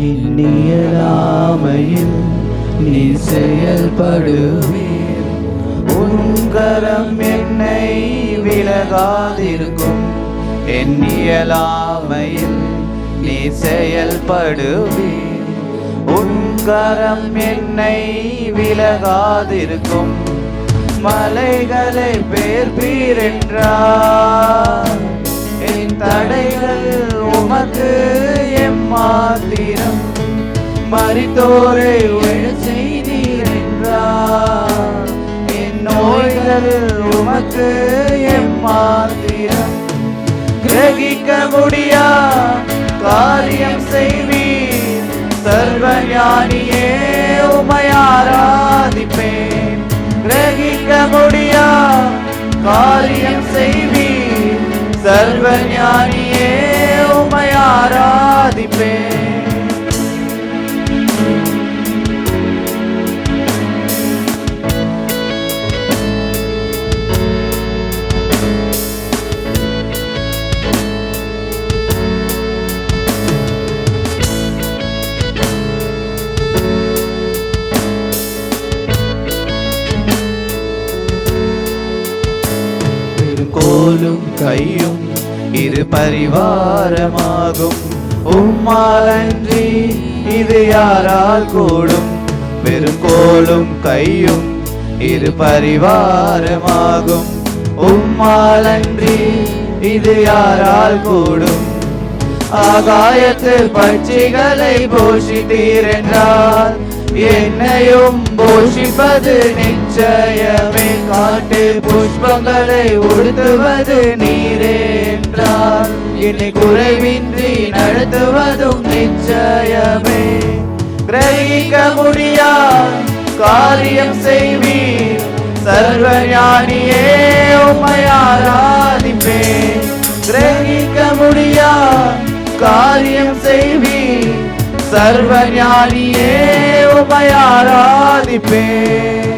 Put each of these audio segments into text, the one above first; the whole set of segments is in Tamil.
இன்னியலாமையில் நீ செயல்படுவீர் உங்கரம் என்னை விலகாதிருக்கும். எண்ணியலாமையில் நீ செயல்படுவீர் உங்கரம் என்னை விலகாதிருக்கும். மலைகளை பேர்பீர் என்றார். என் தடைகள் உமக்கு எம்மாத்திர மரித்தோரை உயர் செய்தீர் என்றார் என் நோய்கள் உமக்கு எம்மாத்திரம் கிரகிக்க முடியா? காரியம் செய்வீர். சர்வஞானியே உமையாராதிப்பேன் கிரகிக்க முடியா? காரியம் செய்வீர். சர்வஞானியே உமையாராதிப்பேன் கோலும் கையும் இரு பரிவாரமாகும். உம்மாலன்றி இது யாரால் கூடும். பெருங்கோலும் கையும் இரு பரிவாரமாகும். உம்மாலன்றி இது யாரால் கூடும். ஆகாயத்து பட்சிகளை போஷித்தீரென்றால் என்னையும் போஷிப்பது நிச்சயமே. காட்டு புஷ்பங்களை உடுத்துவது நீரே என்றால் என்னை குறைவின்றி நடத்துவதும் நிச்சயமே. கிரகிக்க முடியா காரியம் செய்வீர். சர்வஞானியே உமையாராதிப்பேன் கிரகிக்க முடியா காரியம் செய்வீர். சர்வஞானியே உமையாராதிப்பேன் தேவன்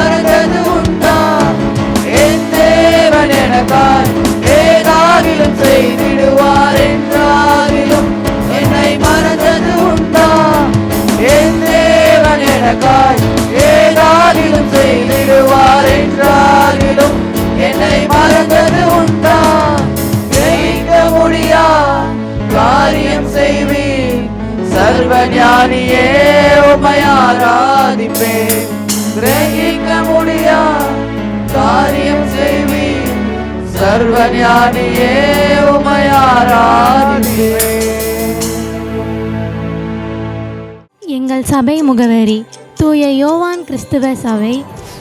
என்னை மறந்தது உண்டா? என் தேவன் எனக்காய் ஏதாகிலும் என்றாகிலும் என்னை மறந்தது உண்டா? என் தேவன் எனக்காய் ஏதாகிலும் செய்திடுவார் என்றாகிலும் என்னை மறந்தது உண்டா? ஜெயிக்க முடியா? காரியம் செய்வீர் சர்வஞானியே உமையாராதிப்பேன் சர்வஞானியே உமையாராதிப்பேன் எங்கள் சபை முகவரி தூய யோவான் கிறிஸ்துவ சபை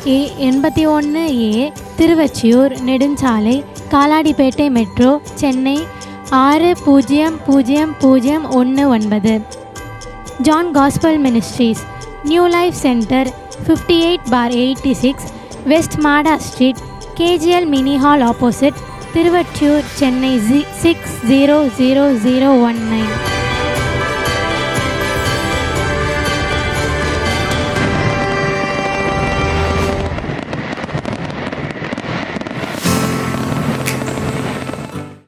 ஏ எண்பத்தி ஒன்று ஏ திருவச்சியூர் நெடுஞ்சாலை காலாடிப்பேட்டை மெட்ரோ சென்னை ஆறு பூஜ்ஜியம் பூஜ்ஜியம் பூஜ்ஜியம் ஒன்று ஒன்பது. John gospel ministries new life centre fifty eight bar eighty six west Mada street KGL mini hall opposite Thiruvottiyur Chennai G six zero zero zero one nine